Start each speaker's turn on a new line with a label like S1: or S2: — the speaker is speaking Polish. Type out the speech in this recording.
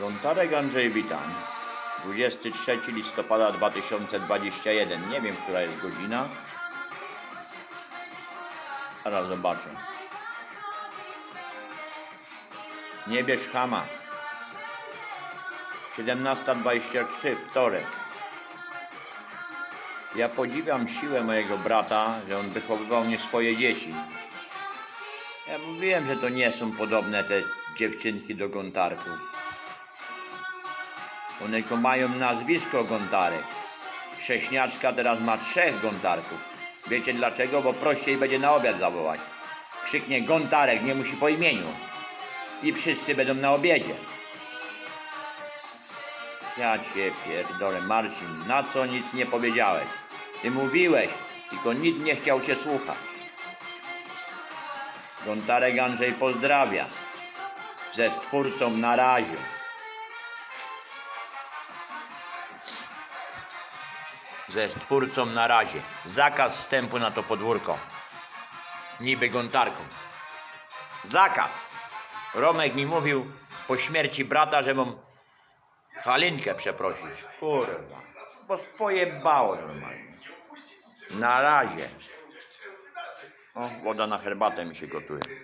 S1: Gontarek Andrzej Witan. 23 listopada 2021. Nie wiem, która jest godzina. Zaraz zobaczę. Nie bierz chama. 17.23, wtorek. Ja podziwiam siłę mojego brata, że on wychowywał mnie swoje dzieci. Ja mówiłem, że to nie są podobne te dziewczynki do gontarków. One tylko mają nazwisko gontarek. Chrześniaczka teraz ma trzech gontarków. Wiecie dlaczego? Bo prościej będzie na obiad zawołać. Krzyknie gontarek, nie musi po imieniu. I wszyscy będą na obiedzie. Ja cię pierdolę, Marcin, na co nic nie powiedziałeś? Ty mówiłeś, tylko nikt nie chciał cię słuchać. Gontarek Andrzej pozdrawia. Ze twórcą na razie. Ze twórcą na razie. Zakaz wstępu na to podwórko. Niby gontarką. Zakaz. Romek mi mówił po śmierci brata, że mam Halinkę przeprosić. Kurwa. Bo pojebało normalnie. Na razie. O, woda na herbatę mi się gotuje.